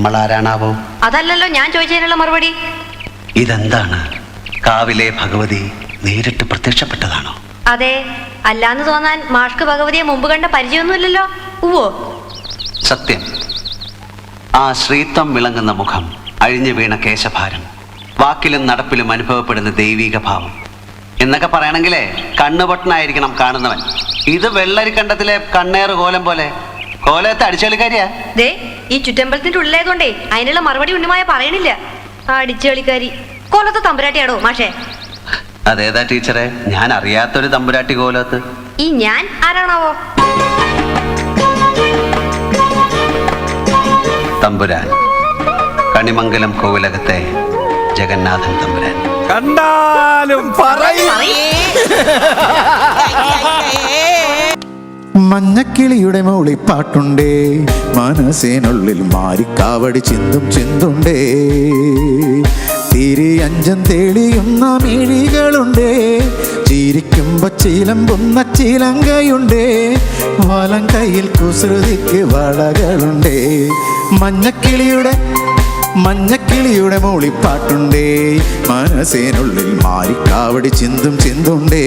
നമ്മൾ ആരാണാവോ? അതല്ലല്ലോ ഞാൻ ചോദിച്ചതിനുള്ള മറുപടി. ഇതെന്താണ്? കാവിലെ ഭഗവതി നേരിട്ട് പ്രത്യക്ഷപ്പെട്ടതാണോ? അതെ അല്ലാന്ന് തോന്നാൻ മാഷ്ക്ക് ഭഗവതിയെ മുമ്പ് കണ്ട പരിചയമൊന്നുമില്ലല്ലോ. ഉവോ സത്യം. ആ ശ്രീത്വം വിളങ്ങുന്ന മുഖം അഴിഞ്ഞു വീണ കേശഭാരം വാക്കിലും നടപ്പിലും അനുഭവപ്പെടുന്ന ദൈവീക ഭാവം. എന്നൊക്കെ പറയണമെങ്കിലേ കണ്ണുപൊട്ടനായിരിക്കണം കാണുന്നവൻ. ഇത് വെള്ളരിക്കണ്ടത്തിലെ കണ്ണേറ് കോലം പോലെ കോലത്തെ അടിച്ചളിക്കാരിയാ ദേ ഈ ചുറ്റമ്പലത്തിന്റെ ഉള്ളിലായതുകൊണ്ടേ അതിനുള്ള മറുപടി ഉണ്ണിമായ പറയണില്ല. അടിച്ചുകളിക്കാരി കൊല്ലത്തെ തമ്പുരാട്ടിയാടോ മാഷേ? അതേതാ ടീച്ചറെ? ഞാൻ അറിയാത്തൊരു തമ്പുരാട്ടി കോലത്ത്. ഈ ഞാൻ ആരാണാവോ? തമ്പുരാൻ. കണിമംഗലം കോവിലകത്തെ ജഗന്നാഥൻ തമ്പുരാൻ. കണ്ടാലും പറയും. മഞ്ഞക്കിളിയുടെ മൂളിപ്പാട്ടുണ്ടേ. മനസ്സിനുള്ളിൽ മാരിക്കാവടി ചിന്തും ചിന്തുണ്ടേ. തിരി അഞ്ചം തെളിയുന്ന മിഴികളുണ്ടേ. ചിരിക്കുമ്പോ ചിലമ്പുന്ന ചിലങ്കയുണ്ടേ വലം കയ്യിൽ കുസൃതിക്ക് വളകളുണ്ടേ. മഞ്ഞക്കിളിയുടെ മഞ്ഞക്കിളിയുടെ മൂളിപ്പാട്ടുണ്ടേ. മനസ്സിനുള്ളിൽ മാരിക്കാവടി ചിന്തും ചിന്തുണ്ടേ.